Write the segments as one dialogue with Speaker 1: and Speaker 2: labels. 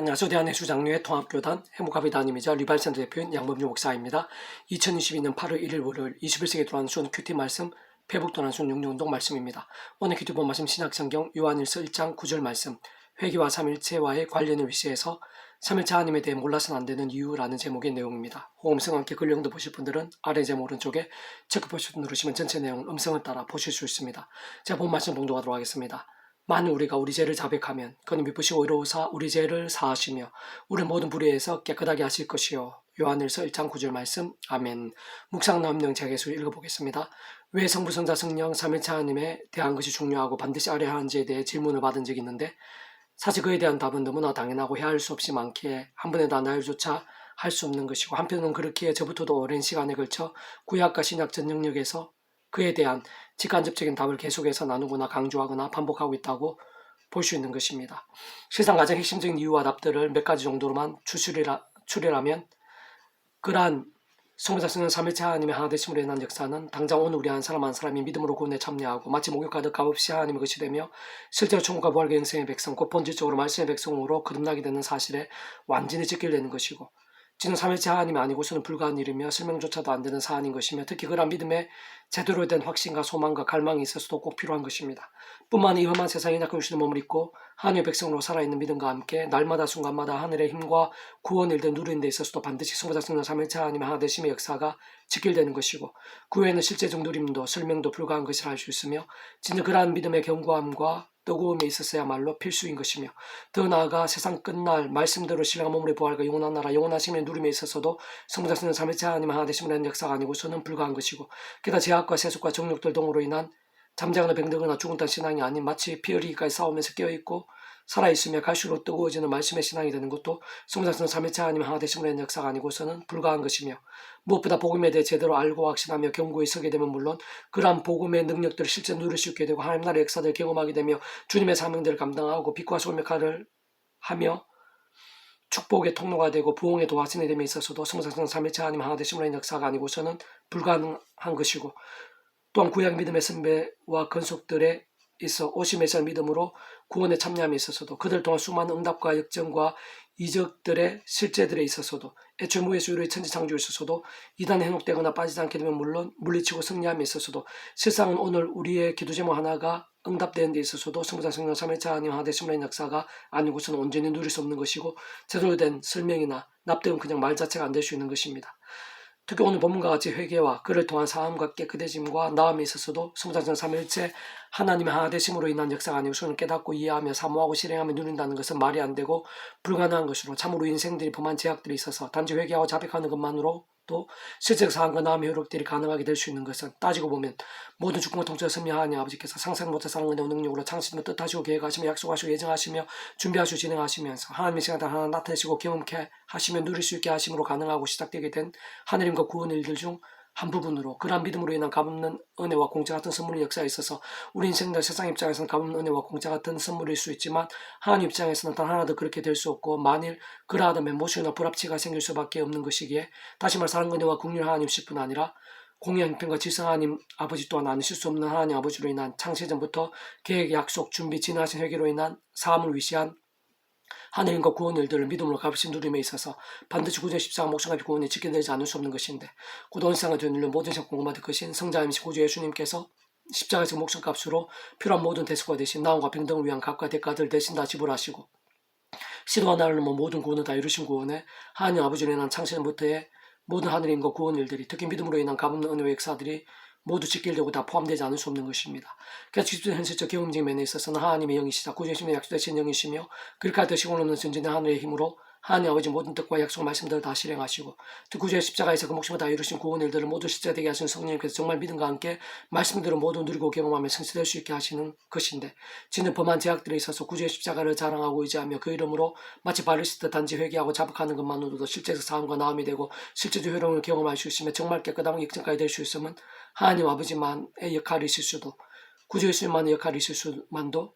Speaker 1: 안녕하세요. 대한예수 장로회 통합교단 행복합의단임이자 리발센터 대표인 양범주 목사입니다. 2022년 8월 1일 월요일 21세기 돌아온 순 큐티 말씀 회복 돌아온 순 육류운동 말씀입니다. 오늘 큐티 본 말씀 신약성경 요한일서 1장 9절 말씀 회개와 삼일체와의 관련을 위시해서 삼일체 하나님에 대해 몰라서는 안 되는 이유라는 제목의 내용입니다. 호음성 함께 근령도 보실 분들은 아래 제목 오른쪽에 체크 버튼 누르시면 전체 내용 음성을 따라 보실 수 있습니다. 제가 본 말씀 봉독하도록 하겠습니다. 만일 우리가 우리 죄를 자백하면 그는 미쁘시고 의로우사 우리 죄를 사하시며 우리 모든 불의에서 깨끗하게 하실 것이요. 요한일서 1장 9절 말씀. 아멘. 묵상 남령 제게서 읽어보겠습니다. 왜 성부 성자 성령 삼일차 하나님에 대한 것이 중요하고 반드시 알아야 하는지에 대해 질문을 받은 적이 있는데 사실 그에 대한 답은 너무나 당연하고 헤아릴 수 없이 많기에 한 번에 다 나열조차 할 수 없는 것이고 한편은 그렇기에 저부터도 오랜 시간에 걸쳐 구약과 신약 전 영역에서 그에 대한 직간접적인 답을 계속해서 나누거나 강조하거나 반복하고 있다고 볼 수 있는 것입니다. 세상 가장 핵심적인 이유와 답들을 몇 가지 정도로만 추출이라, 추려라면 그러한 성부자성은 3일차 하나님의 하나 되심으로 인한 역사는 당장 오늘 우리 한 사람 한 사람이 믿음으로 구원에 참여하고 마치 목욕하듯 값없이 하나님의 것이 되며 실제로 천국과 부활과 영생의 백성 곧 본질적으로 말씀의 백성으로 거듭나게 되는 사실에 완전히 직결되는 것이고 지는 3일째 하나님이 아니고서는 불가한 일이며 설명조차도 안 되는 사안인 것이며 특히 그러한 믿음에 제대로 된 확신과 소망과 갈망이 있어서도 꼭 필요한 것입니다. 뿐만 이 험한 세상에 약간 주시는 몸을 입고 하나님의 백성으로 살아있는 믿음과 함께 날마다 순간마다 하늘의 힘과 구원 일들 누리는 데 있어서도 반드시 성부자 성령 3일째 하나님의 하나 되심의 역사가 직결되는 것이고 그 외에는 실제적 누림도 설명도 불가한 것이라 할 수 있으며 진짜 그러한 믿음의 견고함과 뜨거움에 있었어야말로 필수인 것이며 더 나아가 세상 끝날 말씀대로 신령한 몸으로 부활과 영원한 나라 영원하심의 누림에 있어서도 성부자스는 3일째 하나님 하나 되심을 하는 역사가 아니고서는 불가한 것이고 게다가 제약과 세속과 정욕들 동으로 인한 잠자거나 병들거나 죽은 딴 신앙이 아닌 마치 피 흘리기까지 싸우면서 깨어있고 살아있으며 갈수록 뜨거워지는 말씀의 신앙이 되는 것도 성자스는 3일째 하나님 하나 하는 역사가 아니고서는 불가한 것이며 무엇보다 복음에 대해 제대로 알고 확신하며 경고에 서게 되면 물론 그러한 복음의 능력들을 실제 누릴 수 있게 되고 하나님 나라의 역사들을 경험하게 되며 주님의 사명들을 감당하고 빛과 소금의 칼을 하며 축복의 통로가 되고 부흥의 도화신이 됨에 있어서도 성사성 3일째 하나님 하나 하는 역사가 아니고서는 불가능한 것이고 또한 구약 믿음의 선배와 건속들에 있어 오심에서 믿음으로 구원에 참여함에 있어서도 그들 동안 수많은 응답과 역정과 이적들의 실제들에 있어서도 애초에 무예수유의 천지창조에 있어서도 이단에 현혹되거나 빠지지 않게 되면 물론 물리치고 승리함에 있어서도 세상은 오늘 우리의 기도 제목 하나가 응답되는 데 있어서도 성부자 성령 3일차 하나님 하나 되심을 한 역사가 아니고서는 온전히 누릴 수 없는 것이고 제대로 된 설명이나 납득은 그냥 말 자체가 안 될 수 있는 것입니다. 특히 오늘 본문과 같이 회개와 그를 통한 사함과 깨끗해짐과 나음에 있어서도 성자전 3일째 하나님의 하나 되심으로 인한 역사가 아니고 저는 깨닫고 이해하며 사모하고 실행하며 누린다는 것은 말이 안 되고 불가능한 것으로 참으로 인생들이 범한 제약들이 있어서 단지 회개하고 자백하는 것만으로 또 실제적 사항과 나음의 효력들이 가능하게 될 수 있는 것은 따지고 보면 모든 주권과 통치를 섭리하니 아버지께서 상상 못할 사랑과 능력으로 창신을 뜻하시고 계획하시며 약속하시고 예정하시며 준비하시고 진행하시면서 하나님의 시간을 하나 나타내시고 경험케 하시며 누릴 수 있게 하심으로 가능하고 시작되게 된 하느님과 구원 일들 중 한 부분으로 그러한 믿음으로 인한 값없는 은혜와 공짜 같은 선물의 역사에 있어서 우리 인생들 세상 입장에서는 값없는 은혜와 공짜 같은 선물일 수 있지만 하나님 입장에서는 단 하나도 그렇게 될 수 없고 만일 그러하다 면 모순이나 불합치가 생길 수밖에 없는 것이기에 다시 말 사랑 은혜와 국률 하나님뿐 아니라 공의 형편과 질성 하나님 아버지 또한 아니실 수 없는 하나님 아버지로 인한 창세전부터 계획, 약속, 준비, 진화하신 회개로 인한 사함을 위시한 하나님과 구원 일들을 믿음으로 값없이 누림에 있어서 반드시 구주의 십자가 목숨까지 구원이 지켜내지 않을 수 없는 것인데 구원 세상을 되눌려 모든 생 공감받을 것인 성자임이신 구주 예수님께서 십자가에서 목숨값으로 필요한 모든 대수가 되신 나음과 평등을 위한 값과 대가들 대신 다 지불하시고 시도와 나를 넘어 모든 구원을 다 이루신 구원에 하나님 아버지로 인한 창세전부터의 모든 하늘인과 구원 일들이 특히 믿음으로 인한 값없는 은혜의 역사들이 모두 직결되고 다 포함되지 않을 수 없는 것입니다. 그래서 직접 현실적 경험적인 면에 있어서는 하나님의 영이시다. 구주심의 약속되신 영이시며 그렇게 할 시공 없는 전진의 하늘의 힘으로 하나님 아버지 모든 뜻과 약속 말씀들을 다 실행하시고 또 구주의 십자가에서 그 목숨을 다 이루신 구원 일들을 모두 실제되게 하신 성령님께서 정말 믿음과 함께 말씀들을 모두 누리고 경험하며 성취될 수 있게 하시는 것인데 지는 범한 제약들에 있어서 구주의 십자가를 자랑하고 의지하며 그 이름으로 마치 바리스트 단지 회개하고 자복하는 것만으로도 실제적 사함과 나음이 되고 실제적 효력을 경험할 수 있으며 정말 깨끗한 역전까지 될 수 있으면 하나님 아버지만의 역할이 있을 수도 구주 예수님만의 역할이 있을 수만도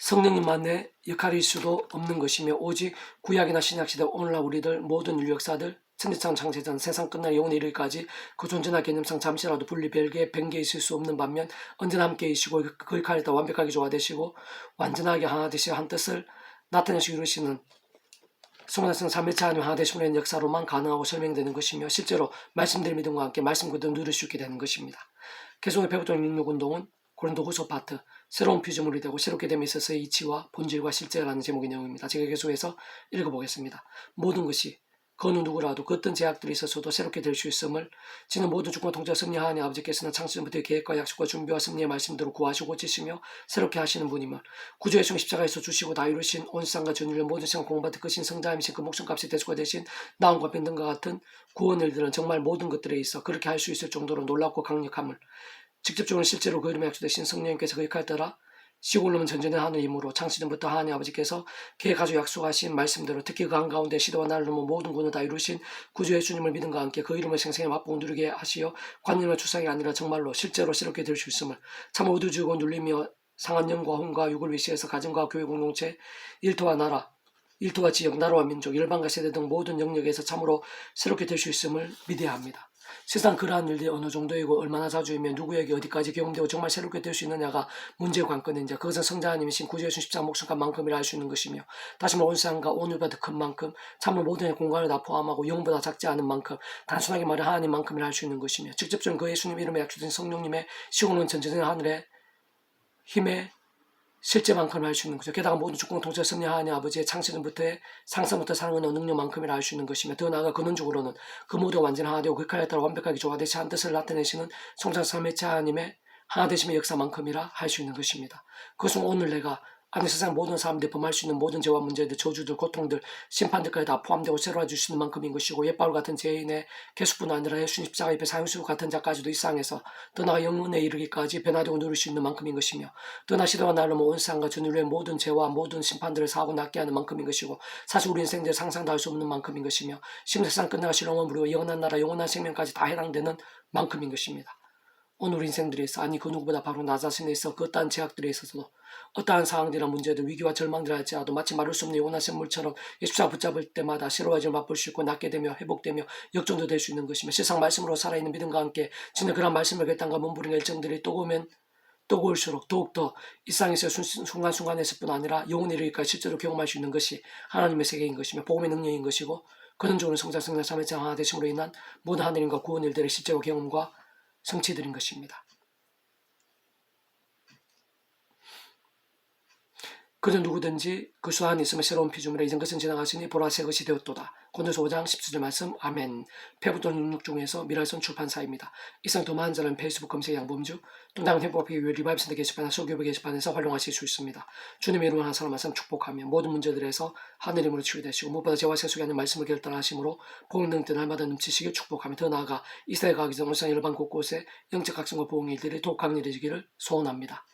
Speaker 1: 성령님만의 역할일 수도 없는 것이며 오직 구약이나 신약 시대 오늘날 우리들 모든 인류 역사들 천지창 창세전 세상 끝날 영원에 이르기까지 그 존재나 개념상 잠시라도 분리 별개 변개 있을 수 없는 반면 언제나 함께 계시고 그의 칼에 다 완벽하게 조화되시고 완전하게 하나 되시어 한 뜻을 나타내시고 이루시는 성원성 삼일차 하나님 하나 인한 역사로만 가능하고 설명되는 것이며 실제로 말씀드린 믿음과 함께 말씀 그대로 누릴 수 있게 되는 것입니다. 개성의 배부동 육육운동은 고린도 후소 파트 새로운 피조물이 되고 새롭게 됨에 있어서의 이치와 본질과 실제라는 제목의 내용입니다. 제가 계속해서 읽어보겠습니다. 모든 것이 그 어느 누구라도 그 어떤 제약들이 있어서도 새롭게 될 수 있음을 지는 모든 주권 통제 승리하니 아버지께서는 창세전부터 계획과 약속과 준비와 승리의 말씀대로 구하시고 고치시며 새롭게 하시는 분임을 구주의 종 십자가에서 주시고 다 이루신 온 세상과 전율의 모든 세상 공부받은 크신 성자이신 그 목숨값이 대수가 되신 나음과 변등과 같은 구원 일들은 정말 모든 것들에 있어 그렇게 할 수 있을 정도로 놀랍고 강력함을 직접적으로 실제로 그 이름에 약속되신 성령님께서 그 역할 따라 시골로는 전전의 하늘 힘으로 창시전부터 하나님 아버지께서 계획하고 약속하신 말씀대로 특히 그 한가운데 시도와 나를 넘어 모든 군을 다 이루신 구주 예수님을 믿음과 함께 그 이름을 생생히 맛보고 누리게 하시어 관념의 추상이 아니라 정말로 실제로 새롭게 될 수 있음을 참 어두지고 눌리며 상한 영과 혼과 육을 위시해서 가정과 교회 공동체 일터와 나라 일터와 지역, 나라와 민족, 일반과 세대 등 모든 영역에서 참으로 새롭게 될 수 있음을 믿어야 합니다. 세상 그러한 일들이 어느 정도이고 얼마나 자주이며 누구에게 어디까지 경험되고 정말 새롭게 될 수 있느냐가 문제의 관건인지 그것은 성자 하나님이신 구주 예수 십자가 목숨값만큼이라 할 수 있는 것이며 다시 말해 온 세상과 오늘보다 더큰 만큼 참으로 모든 공간을 다 포함하고 영보다 작지 않은 만큼 단순하게 말해 하나님만큼이라 할 수 있는 것이며 직접적인 그 예수님 이름에 약속된 성령님의 시고는 전전의 하늘의 힘에 실제만큼 알 수 있는 거죠. 게다가 모든 주권 통치 승리하니 아버지의 창세전부터의 상상부터 사랑하는 능력만큼이라 알수 있는 것이며 더 나아가 근원적으로는 그 모두가 완전 하나 되고 그 칼에 따라 완벽하게 조화되시 한 뜻을 나타내시는 성장 삼회체 하나님의 하나 되심의 역사만큼이라 할 수 있는 것입니다. 그것은 오늘 내가 아니 세상 모든 사람들이 범할 수 있는 모든 죄와 문제들, 저주들, 고통들, 심판들까지 다 포함되고 새로워 주시는 만큼인 것이고 옛바울 같은 죄인의 개수뿐 아니라 예수님 십자가 옆에 사형수 같은 자까지도 이 세상에서 떠나가 영혼에 이르기까지 변화되고 누릴 수 있는 만큼인 것이며 떠나 시도가 날로 온 세상과 전율의 모든 죄와 모든 심판들을 사고 낫게 하는 만큼인 것이고 사실 우리 인생들 상상도 할 수 없는 만큼인 것이며 지금 세상 끝나가 실롱원 부리고 영원한 나라 영원한 생명까지 다 해당되는 만큼인 것입니다. 오늘 인생들에서 아니 그 누구보다 바로 나 자신에 있어. 그 어떠한 제약들에 있어서도 어떠한 상황들이나 문제들 위기와 절망들 할지라도 마치 마를 수 없는 영원한 샘물처럼 예수자 붙잡을 때마다 새로워짐을 맛볼 수 있고 낫게 되며 회복되며 역전도 될 수 있는 것이며 세상 말씀으로 살아있는 믿음과 함께 진짜 그런 말씀을 결단과 몸부림 일정들이 또 오면 또 올수록 더욱더 일상에서 순간순간에서뿐 아니라 영혼의 이르기까지 실제로 경험할 수 있는 것이 하나님의 세계인 것이며 복음의 능력인 것이고 근원적으로 성장 성장 참의 장하 되심으로 인한 모든 하늘인과 구원 일들의 실제로 경험과 성취드린 것입니다. 그는 누구든지 그 수 안에 있으면 새로운 피조물에 이전 것은 지나가시니 보라색 것이 되었도다. 고린도서 5장 17절 말씀 아멘. 페부돈 육육 중에서 미랄선 출판사입니다. 이상 더 많은 자는 페이스북 검색 양범주 행복하기 위해 리바이브센터 게시판이나 소교부 게시판에서 활용하실 수 있습니다. 주님의 이름으로 한 사람 말씀 축복하며 모든 문제들에서 하늘임으로 치유되시고 무엇보다 죄와 세속에 하는 말씀을 결단하심으로 복능 때 날마다 넘치시길 축복하며 더 나아가 이스라엘 가기 전 온상 일반 곳곳에 영적 각성과 보응의 일들이 더욱 강렬해지기를 소원합니다.